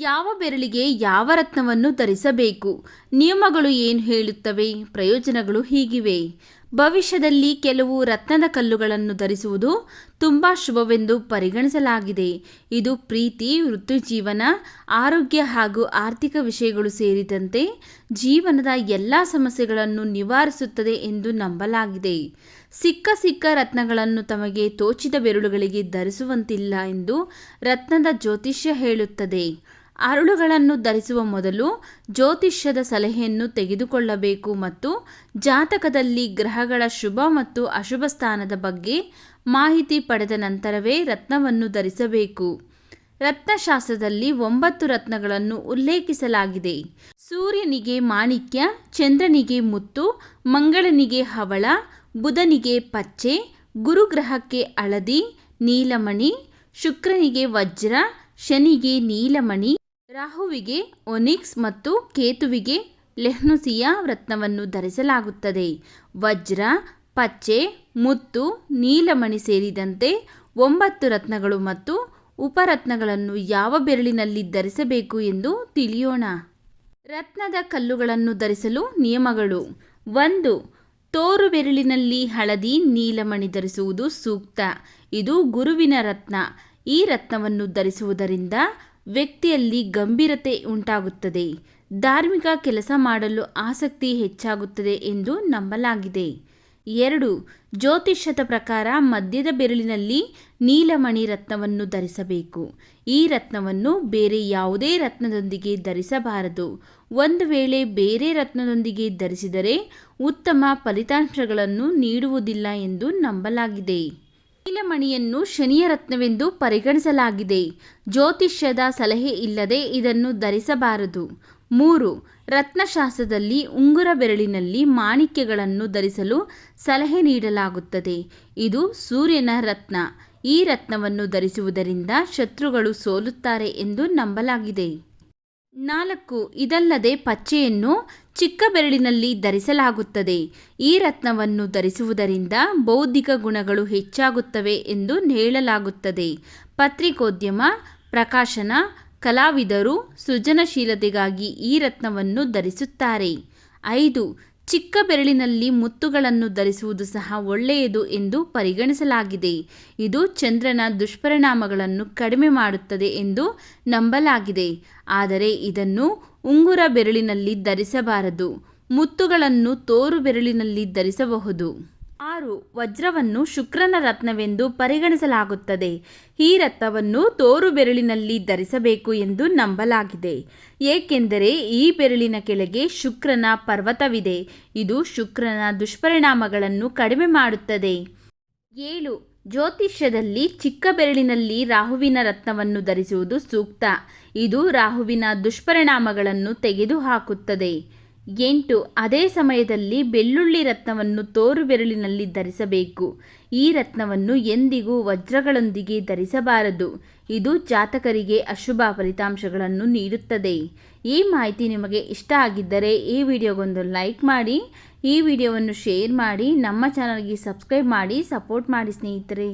ಯಾವ ಬೆರಳಿಗೆ ಯಾವ ರತ್ನವನ್ನು ಧರಿಸಬೇಕು? ನಿಯಮಗಳು ಏನು ಹೇಳುತ್ತವೆ? ಪ್ರಯೋಜನಗಳು ಹೀಗಿವೆ. ಭವಿಷ್ಯದಲ್ಲಿ ಕೆಲವು ರತ್ನದ ಕಲ್ಲುಗಳನ್ನು ಧರಿಸುವುದು ತುಂಬ ಶುಭವೆಂದು ಪರಿಗಣಿಸಲಾಗಿದೆ. ಇದು ಪ್ರೀತಿ, ವೃತ್ತಿಜೀವನ, ಆರೋಗ್ಯ ಹಾಗೂ ಆರ್ಥಿಕ ವಿಷಯಗಳು ಸೇರಿದಂತೆ ಜೀವನದ ಎಲ್ಲ ಸಮಸ್ಯೆಗಳನ್ನು ನಿವಾರಿಸುತ್ತದೆ ಎಂದು ನಂಬಲಾಗಿದೆ. ಸಿಕ್ಕ ಸಿಕ್ಕ ರತ್ನಗಳನ್ನು ತಮಗೆ ತೋಚಿದ ಬೆರಳುಗಳಿಗೆ ಧರಿಸುವಂತಿಲ್ಲ ಎಂದು ರತ್ನದ ಜ್ಯೋತಿಷ್ಯ ಹೇಳುತ್ತದೆ. ಅರಳುಗಳನ್ನು ಧರಿಸುವ ಮೊದಲು ಜ್ಯೋತಿಷ್ಯದ ಸಲಹೆಯನ್ನು ತೆಗೆದುಕೊಳ್ಳಬೇಕು ಮತ್ತು ಜಾತಕದಲ್ಲಿ ಗ್ರಹಗಳ ಶುಭ ಮತ್ತು ಅಶುಭ ಸ್ಥಾನದ ಬಗ್ಗೆ ಮಾಹಿತಿ ಪಡೆದ ನಂತರವೇ ರತ್ನವನ್ನು ಧರಿಸಬೇಕು. ರತ್ನಶಾಸ್ತ್ರದಲ್ಲಿ ಒಂಬತ್ತು ರತ್ನಗಳನ್ನು ಉಲ್ಲೇಖಿಸಲಾಗಿದೆ. ಸೂರ್ಯನಿಗೆ ಮಾಣಿಕ್ಯ, ಚಂದ್ರನಿಗೆ ಮುತ್ತು, ಮಂಗಳನಿಗೆ ಹವಳ, ಬುಧನಿಗೆ ಪಚ್ಚೆ, ಗುರುಗ್ರಹಕ್ಕೆ ಹಳದಿ ನೀಲಮಣಿ, ಶುಕ್ರನಿಗೆ ವಜ್ರ, ಶನಿಗೆ ನೀಲಮಣಿ ರಾಹುವಿಗೆ, ಒನಿಕ್ಸ್ ಮತ್ತು ಕೇತುವಿಗೆ ಲೆಹ್ನುಸಿಯ ರತ್ನವನ್ನು ಧರಿಸಲಾಗುತ್ತದೆ. ವಜ್ರ, ಪಚ್ಚೆ, ಮುತ್ತು, ನೀಲಮಣಿ ಸೇರಿದಂತೆ ಒಂಬತ್ತು ರತ್ನಗಳು ಮತ್ತು ಉಪರತ್ನಗಳನ್ನು ಯಾವ ಬೆರಳಿನಲ್ಲಿ ಧರಿಸಬೇಕು ಎಂದು ತಿಳಿಯೋಣ. ರತ್ನದ ಕಲ್ಲುಗಳನ್ನು ಧರಿಸಲು ನಿಯಮಗಳು. ಒಂದು, ತೋರು ಬೆರಳಿನಲ್ಲಿ ಹಳದಿ, ನೀಲಮಣಿ ಧರಿಸುವುದು ಸೂಕ್ತ. ಇದು ಗುರುವಿನ ರತ್ನ. ಈ ರತ್ನವನ್ನು ಧರಿಸುವುದರಿಂದ ವ್ಯಕ್ತಿಯಲ್ಲಿ ಗಂಭೀರತೆ ಉಂಟಾಗುತ್ತದೆ. ಧಾರ್ಮಿಕ ಕೆಲಸ ಮಾಡಲು ಆಸಕ್ತಿ ಹೆಚ್ಚಾಗುತ್ತದೆ ಎಂದು ನಂಬಲಾಗಿದೆ. ಎರಡು, ಜ್ಯೋತಿಷ್ಯದ ಪ್ರಕಾರ ಮಧ್ಯದ ಬೆರಳಿನಲ್ಲಿ ನೀಲಮಣಿ ರತ್ನವನ್ನು ಧರಿಸಬೇಕು. ಈ ರತ್ನವನ್ನು ಬೇರೆ ಯಾವುದೇ ರತ್ನದೊಂದಿಗೆ ಧರಿಸಬಾರದು. ಒಂದು ವೇಳೆ ಬೇರೆ ರತ್ನದೊಂದಿಗೆ ಧರಿಸಿದರೆ ಉತ್ತಮ ಫಲಿತಾಂಶಗಳನ್ನು ನೀಡುವುದಿಲ್ಲ ಎಂದು ನಂಬಲಾಗಿದೆ. ನೀಲಮಣಿಯನ್ನು ಶನಿಯ ರತ್ನವೆಂದು ಪರಿಗಣಿಸಲಾಗಿದೆ. ಜ್ಯೋತಿಷ್ಯದ ಸಲಹೆ ಇಲ್ಲದೆ ಇದನ್ನು ಧರಿಸಬಾರದು. ಮೂರು, ರತ್ನಶಾಸ್ತ್ರದಲ್ಲಿ ಉಂಗುರ ಬೆರಳಿನಲ್ಲಿ ಮಾಣಿಕ್ಯಗಳನ್ನು ಧರಿಸಲು ಸಲಹೆ ನೀಡಲಾಗುತ್ತದೆ. ಇದು ಸೂರ್ಯನ ರತ್ನ. ಈ ರತ್ನವನ್ನು ಧರಿಸುವುದರಿಂದ ಶತ್ರುಗಳು ಸೋಲುತ್ತಾರೆ ಎಂದು ನಂಬಲಾಗಿದೆ. ನಾಲ್ಕು, ಇದಲ್ಲದೆ ಪಚ್ಚೆಯನ್ನು ಚಿಕ್ಕ ಬೆರಳಿನಲ್ಲಿ ಧರಿಸಲಾಗುತ್ತದೆ. ಈ ರತ್ನವನ್ನು ಧರಿಸುವುದರಿಂದ ಬೌದ್ಧಿಕ ಗುಣಗಳು ಹೆಚ್ಚಾಗುತ್ತವೆ ಎಂದು ಹೇಳಲಾಗುತ್ತದೆ. ಪತ್ರಿಕೋದ್ಯಮ, ಪ್ರಕಾಶನ, ಕಲಾವಿದರು ಸೃಜನಶೀಲತೆಗಾಗಿ ಈ ರತ್ನವನ್ನು ಧರಿಸುತ್ತಾರೆ. ಐದು ಚಿಕ್ಕ ಬೆರಳಿನಲ್ಲಿ ಮುತ್ತುಗಳನ್ನು ಧರಿಸುವುದು ಸಹ ಒಳ್ಳೆಯದು ಎಂದು ಪರಿಗಣಿಸಲಾಗಿದೆ. ಇದು ಚಂದ್ರನ ದುಷ್ಪರಿಣಾಮಗಳನ್ನು ಕಡಿಮೆ ಮಾಡುತ್ತದೆ ಎಂದು ನಂಬಲಾಗಿದೆ. ಆದರೆ ಇದನ್ನು ಉಂಗುರ ಬೆರಳಿನಲ್ಲಿ ಧರಿಸಬಾರದು. ಮುತ್ತುಗಳನ್ನು ತೋರು ಬೆರಳಿನಲ್ಲಿ ಧರಿಸಬಹುದು. ಆರು, ವಜ್ರವನ್ನು ಶುಕ್ರನ ರತ್ನವೆಂದು ಪರಿಗಣಿಸಲಾಗುತ್ತದೆ. ಈ ರತ್ನವನ್ನು ತೋರು ಬೆರಳಿನಲ್ಲಿ ಧರಿಸಬೇಕು ಎಂದು ನಂಬಲಾಗಿದೆ. ಏಕೆಂದರೆ ಈ ಬೆರಳಿನ ಕೆಳಗೆ ಶುಕ್ರನ ಪರ್ವತವಿದೆ. ಇದು ಶುಕ್ರನ ದುಷ್ಪರಿಣಾಮಗಳನ್ನು ಕಡಿಮೆ ಮಾಡುತ್ತದೆ. ಏಳು, ಜ್ಯೋತಿಷ್ಯದಲ್ಲಿ ಚಿಕ್ಕ ಬೆರಳಿನಲ್ಲಿ ರಾಹುವಿನ ರತ್ನವನ್ನು ಧರಿಸುವುದು ಸೂಕ್ತ. ಇದು ರಾಹುವಿನ ದುಷ್ಪರಿಣಾಮಗಳನ್ನು ತೆಗೆದುಹಾಕುತ್ತದೆ. ಎಂಟು, ಅದೇ ಸಮಯದಲ್ಲಿ ಬೆಳ್ಳುಳ್ಳಿ ರತ್ನವನ್ನು ತೋರು ಬೆರಳಿನಲ್ಲಿ ಧರಿಸಬೇಕು. ಈ ರತ್ನವನ್ನು ಎಂದಿಗೂ ವಜ್ರಗಳೊಂದಿಗೆ ಧರಿಸಬಾರದು. ಇದು ಜಾತಕರಿಗೆ ಅಶುಭ ಫಲಿತಾಂಶಗಳನ್ನು ನೀಡುತ್ತದೆ. ಈ ಮಾಹಿತಿ ನಿಮಗೆ ಇಷ್ಟ ಆಗಿದ್ದರೆ ಈ ವಿಡಿಯೋಗೊಂದು ಲೈಕ್ ಮಾಡಿ, ಈ ವಿಡಿಯೋವನ್ನು ಶೇರ್ ಮಾಡಿ, ನಮ್ಮ ಚಾನಲ್ಗೆ ಸಬ್ಸ್ಕ್ರೈಬ್ ಮಾಡಿ, ಸಪೋರ್ಟ್ ಮಾಡಿ ಸ್ನೇಹಿತರೆ.